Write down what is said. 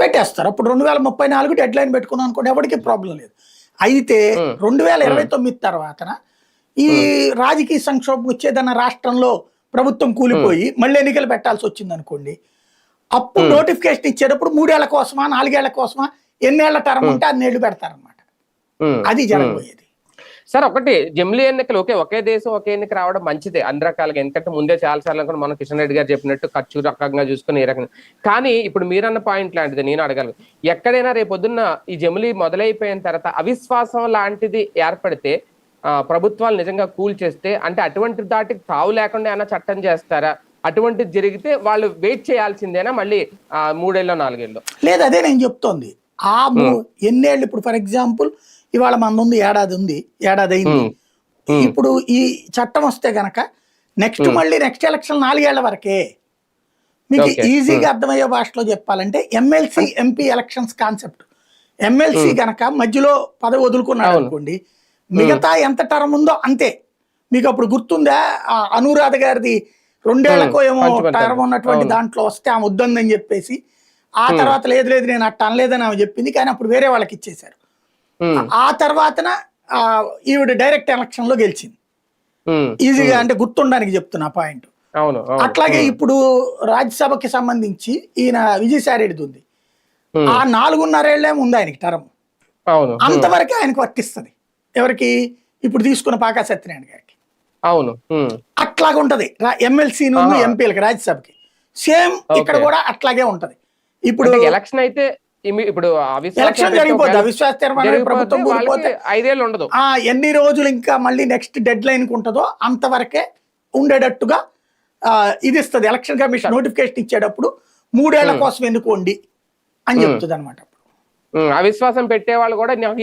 పెట్టేస్తారు. అప్పుడు రెండు వేల ముప్పై నాలుగు డెడ్ లైన్ పెట్టుకున్నాం అనుకోండి ఎవరికి ప్రాబ్లం లేదు. అయితే. రెండు వేల ఇరవై తొమ్మిది తర్వాత ఈ రాజకీయ సంక్షోభం వచ్చేదన్న రాష్ట్రంలో ప్రభుత్వం కూలిపోయి మళ్ళీ ఎన్నికలు పెట్టాల్సి వచ్చింది అనుకోండి అప్పుడు నోటిఫికేషన్ ఇచ్చేటప్పుడు మూడేళ్ళ కోసమా నాలుగేళ్ళ కోసమా ఎన్నేళ్ళ టర్మ్ ఉంటే అన్నేళ్ళు పెడతారనమాట అది జరగబోయేది. సార్ ఒకటి జమిలీ ఎన్నికలు ఓకే ఒకే దేశం ఒకే ఎన్నిక రావడం మంచిదే. అన్ని రకాలుగా. ఎందుకంటే ముందే చాలా సార్లు కూడా మనం కిషన్ రెడ్డి గారు చెప్పినట్టు ఖర్చు రకంగా చూసుకుని ఈ రకంగా. కానీ ఇప్పుడు మీరన్న పాయింట్ లాంటిది నేను అడగలను ఎక్కడైనా రేపు పొద్దున్న ఈ జమిలీ మొదలైపోయిన తర్వాత అవిశ్వాసం లాంటిది ఏర్పడితే ప్రభుత్వాలు నిజంగా కూల్ చేస్తే అంటే అటువంటి దాటికి తావు లేకుండా ఏమైనా చట్టం చేస్తారా? అటువంటిది జరిగితే వాళ్ళు వెయిట్ చేయాల్సిందేనా మళ్ళీ ఆ, మూడేళ్ళలో నాలుగేళ్ళు? లేదు అదే నేను చెప్తోంది. ఆ ఎన్నేళ్ళు ఇప్పుడు ఫర్ ఎగ్జాంపుల్ ఇవాళ ముందు ఏడాది ఉంది ఏడాది అయింది ఇప్పుడు ఈ చట్టం వస్తే గనక నెక్స్ట్ మళ్ళీ నెక్స్ట్ ఎలక్షన్ నాలుగేళ్ళ వరకే. మీకు. ఈజీగా అర్థమయ్యే భాషలో చెప్పాలంటే MLC MP elections concept. MLC గనక మధ్యలో పదవి వదులుకున్నాడు. అనుకోండి మిగతా ఎంత టర్మ్ ఉందో అంతే. మీకు అప్పుడు గుర్తుందా? అనురాధ గారిది రెండేళ్ళకో ఏమో. టర్మ్ ఉన్నటువంటి. దాంట్లో వస్తే ఆమె వద్దని చెప్పేసి ఆ తర్వాత లేదు లేదు నేను అట్ట అనలేదని ఆమె చెప్పింది కానీ అప్పుడు వేరే వాళ్ళకి ఇచ్చేశారు. ఆ తర్వాతన ఈవిడ డైరెక్ట్ ఎలక్షన్లో గెలిచింది ఈజీగా అంటే గుర్తుండడానికి చెప్తున్నా పాయింట్. అవును. అట్లాగే ఇప్పుడు రాజ్యసభకి సంబంధించి ఈయన విజయసాయిరెడ్డిది ఉంది. ఆ నాలుగున్నరేళ్ళే ఉంది ఆయనకి టర్మ్. అంతవరకే ఆయనకు వర్తిస్తుంది. ఎవరికి? ఇప్పుడు తీసుకున్న పాకా సత్యనారాయణ గారికి. అవును. అట్లాగా ఉంటది. ఎమ్మెల్సీ నుండి. ఎంపీలకి రాజ్యసభకి. సేమ్ ఇక్కడ. కూడా అట్లాగే ఉంటది. ఇప్పుడు ఎలక్షన్ అయితే ఇప్పుడు ఎలక్షన్ జరిగిపోద్ది. అవిశ్వాస తీర్మానం ప్రభుత్వం కూలిపోతే ఐదేళ్ళు ఉండదు. ఆ ఎన్ని రోజులు ఇంకా మళ్ళీ నెక్స్ట్ డెడ్ లైన్ ఉంటుందో అంతవరకే ఉండేటట్టుగా ఆ, ఇది ఇస్తుంది. ఎలక్షన్ కమిషన్ నోటిఫికేషన్ ఇచ్చేటప్పుడు మూడేళ్ళ కోసం ఎన్నుకోండి అని చెప్తుంది అనమాట ఉమ్, అవిశ్వాసం పెట్టే వాళ్ళు కూడా నాకు